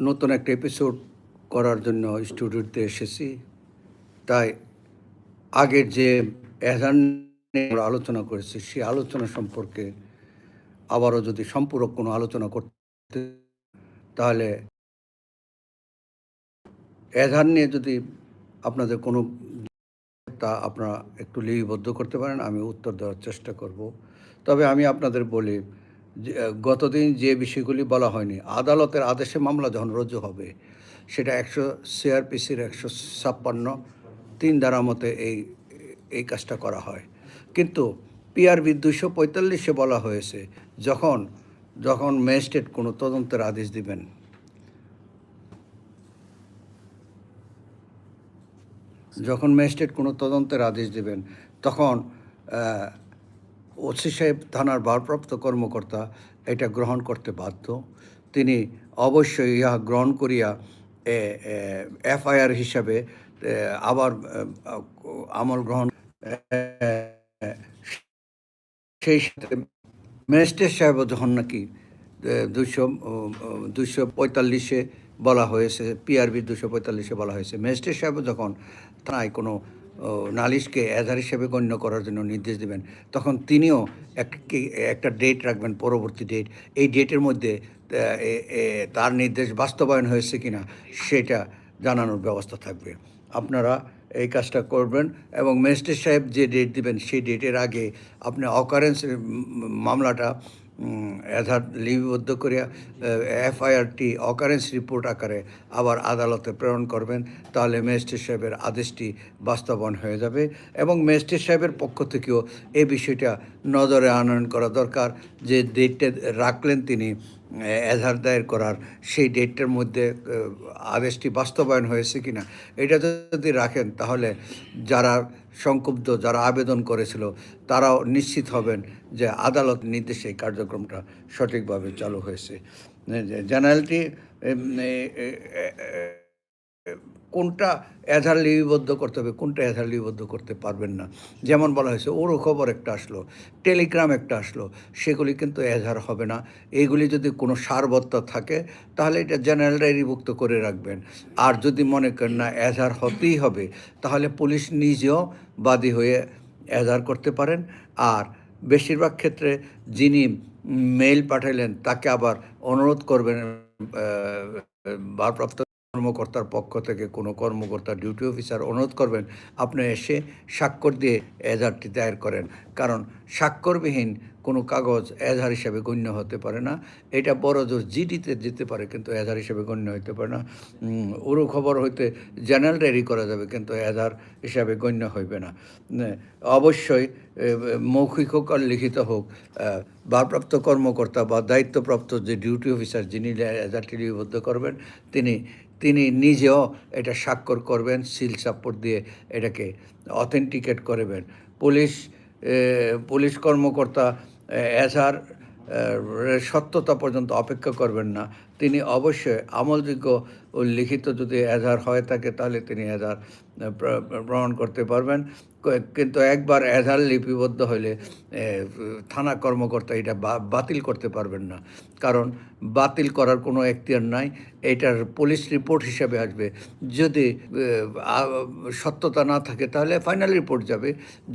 নতুন একটা এপিসোড করার জন্য স্টুডিওতে এসেছি। তাই আগের যে এজান আমরা আলোচনা করেছি, সেই আলোচনা সম্পর্কে আবারও যদি সম্পূরক কোনো আলোচনা করতে, তাহলে এজান নিয়ে যদি আপনাদের কোনো তা আপনারা একটু লিপিবদ্ধ করতে পারেন, আমি উত্তর দেওয়ার চেষ্টা করব। তবে আমি আপনাদের বলি গতদিন যে বিষয়গুলি বলা হয়নি, আদালতের আদেশে মামলা যখন রুজু হবে, সেটা একশো সিআরপিসির একশো ছাপ্পান্ন, তিন ধারা মতে এই এই কাজটা করা হয়। কিন্তু পিআরবি দুশো পঁয়তাল্লিশে বলা হয়েছে, যখন যখন ম্যাজিস্ট্রেট কোনো তদন্তের আদেশ দিবেন। যখন ম্যাজিস্ট্রেট কোনো তদন্তের আদেশ দেবেন, তখন ওসি সাহেব থানার ভারপ্রাপ্ত কর্মকর্তা এটা গ্রহণ করতে বাধ্য। তিনি অবশ্যই ইহা গ্রহণ করিয়া এফআইআর হিসাবে আবার আমল গ্রহণ সেই সাথে ম্যাজিস্ট্রেট সাহেব যখন নাকি দুশো দুশো পঁয়তাল্লিশে বলা হয়েছে, পিআরবি দুশো পঁয়তাল্লিশে বলা হয়েছে, ম্যাজিস্ট্রেট সাহেব যখন থানায় কোনো নালিশকে এজার হিসেবে গণ্য করার জন্য নির্দেশ দেবেন। তখন তিনিও একটা ডেট রাখবেন, পরবর্তী ডেট এই ডেটের মধ্যে তার নির্দেশ বাস্তবায়ন হয়েছে কিনা সেটা জানানোর ব্যবস্থা থাকবে। আপনারা এই কাজটা করবেন এবং ম্যাজিস্ট্রেট সাহেব যে ডেট দিবেন, সেই ডেটের আগে আপনি অকারেন্স মামলাটা এধার লিপিবদ্ধ করিয়া এফআইআরটি অকারেন্স রিপোর্ট আকারে আবার আদালতে প্রেরণ করবেন, তাহলে ম্যাজিস্ট্রেট সাহেবের আদেশটি বাস্তবায়ন হয়ে যাবে এবং ম্যাজিস্ট্রেট সাহেবের পক্ষ থেকেও এই বিষয়টা নজরে আনয়ন করা দরকার। যে ডেটটা রাখলেন তিনি এজাহার দায়ের করার সেই ডেটটার মধ্যে আদেশটি বাস্তবায়ন হয়েছে কিনা, এটা যদি রাখেন, তাহলে যারা সংক্ষুব্ধ, যারা আবেদন করেছিল, তারাও নিশ্চিত হবেন যে আদালত নির্দেশে এই কার্যক্রমটা সঠিকভাবে চালু হয়েছে। জেনারেলটি কোনটা এধার লিপিবদ্ধ করতে হবে, কোনটা এধার লিপিবদ্ধ করতে পারবেন না। যেমন বলা হয়েছে, ওরও খবর একটা আসলো, টেলিগ্রাম একটা আসলো, সেগুলি কিন্তু এধার হবে না। এইগুলি যদি কোনো সারবত্তা থাকে, তাহলে এটা জেনারেল ডায়েরিভুক্ত করে রাখবেন। আর যদি মনে করেন না এধার হতেই হবে, তাহলে পুলিশ নিজেও বাদী হয়ে এজাহার করতে পারেন। আর বেশিরভাগ ক্ষেত্রে যিনি মেইল পাঠাইলেন তাকে আবার অনুরোধ করবেন ভারপ্রাপ্ত কর্মকর্তার পক্ষ থেকে কোনো কর্মকর্তা ডিউটি অফিসার অনুরোধ করবেন, আপনি এসে স্বাক্ষর দিয়ে এজাহারটি দায়ের করেন। কারণ স্বাক্ষরবিহীন কোনো কাগজ এজাহার হিসাবে গণ্য হতে পারে না। এটা বড় জোর জিডিতে যেতে পারে, কিন্তু এজাহার হিসাবে গণ্য হতে পারে না। উড়ো খবর হইতে জেনারেল ডায়েরি করা যাবে, কিন্তু এজাহার হিসাবে গণ্য হইবে না। অবশ্যই মৌখিক হোক আর লিখিত হোক ভারপ্রাপ্ত কর্মকর্তা বা দায়িত্বপ্রাপ্ত যে ডিউটি অফিসার যিনি এজাহারটি লিপিবদ্ধ করবেন, তিনি তিনি নিজেও এটা স্বাক্ষর করবেন, সিল সাপোর্ট দিয়ে এটাকে অথেন্টিকেট করবেন। পুলিশ পুলিশ কর্মকর্তা এজাহার সত্যতা পর্যন্ত অপেক্ষা করবেন না। তিনি অবশ্যই আমলযোগ্য লিখিত যদি এজাহার হয়ে থাকে, তাহলে তিনি এজাহার প্রমাণ করতে পারবেন। কিন্তু একবার এজাহার লিপিবদ্ধ হলে থানা কর্মকর্তা এটা বাতিল করতে পারবেন না। কারণ বাতিল করার কোনো এখতিয়ার নাই। এটার পুলিশ রিপোর্ট হিসাবে আসবে। যদি সত্যতা না থাকে, তাহলে ফাইনাল রিপোর্ট যাবে।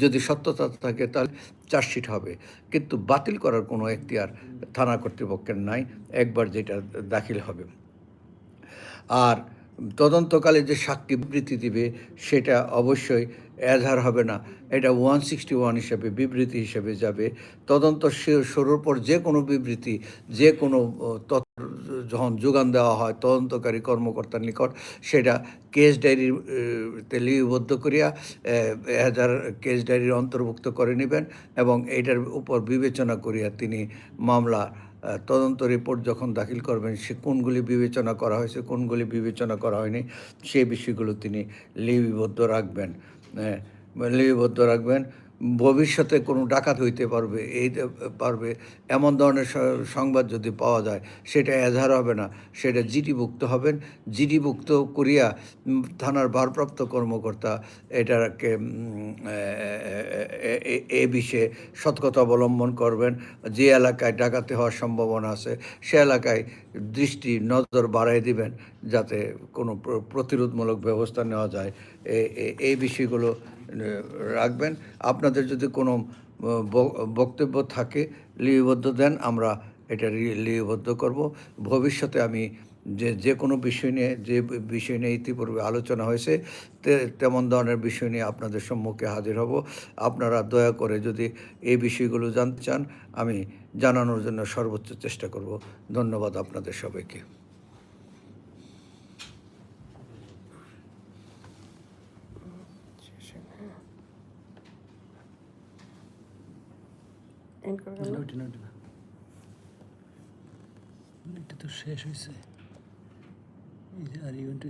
যদি সত্যতা থাকে, তাহলে চার্জশিট হবে। কিন্তু বাতিল করার কোনো এখতিয়ার থানা কর্তৃপক্ষের নাই। একবার যেটা দাখিল হবে। আর তদন্তকালে যে সাক্ষী বিবৃতি দিবে, সেটা অবশ্যই এজাহার হবে না। এটা ওয়ান সিক্সটি ওয়ান হিসাবে বিবৃতি হিসেবে যাবে। তদন্ত শুরুর পর যে কোনো বিবৃতি, যে কোনো তথ্য যখন যোগান দেওয়া হয়, তদন্তকারী কর্মকর্তার নিকট, সেটা কেস ডায়েরি তে লিপিবদ্ধ করিয়া এজাহার কেস ডায়েরির অন্তর্ভুক্ত করে নেবেন এবং এটার উপর বিবেচনা করিয়া তিনি মামলা তদন্ত রিপোর্ট যখন দাখিল করবেন, সে কোনগুলি বিবেচনা করা হয়েছে, কোনগুলি বিবেচনা করা হয়নি, সেই বিষয়গুলো তিনি লিপিবদ্ধ রাখবেন। লিপিবদ্ধ রাখবেন। ভবিষ্যতে কোনো ডাকাত হইতে পারবে, এই পারবে, এমন ধরনের সংবাদ যদি পাওয়া যায়, সেটা এজাহার হবে না, সেটা জিডিভুক্ত হবেন। জিডিভুক্ত করিয়া থানার ভারপ্রাপ্ত কর্মকর্তা এটাকে এ- বিষয়ে সৎকতা অবলম্বন করবেন। যে এলাকায় ডাকাতি হওয়ার সম্ভাবনা আছে, সে এলাকায় দৃষ্টি, নজর বাড়াই দিবেন, যাতে কোনো প্র- প্রতিরোধমূলক ব্যবস্থা নেওয়া যায়। এই বিষয়গুলো রাখবেন। আপনাদের যদি কোনো বক্তব্য থাকে, লিপিবদ্ধ দেন, আমরা এটা লিপিবদ্ধ করব। ভবিষ্যতে আমি যে যে কোনো বিষয় নিয়ে, যে বিষয় নিয়ে ইতিপূর্বে আলোচনা হয়েছে তেমন ধরনের বিষয় নিয়ে আপনাদের সম্মুখে হাজির হব। আপনারা দয়া করে যদি এই বিষয়গুলো জানতে চান, আমি জানানোর জন্য সর্বোচ্চ চেষ্টা করব। ধন্যবাদ আপনাদের সবাইকে। এন্ড করে গেল ওইটা না না এটা তো শেষ হয়েছে এই যে আর ইভেন্ট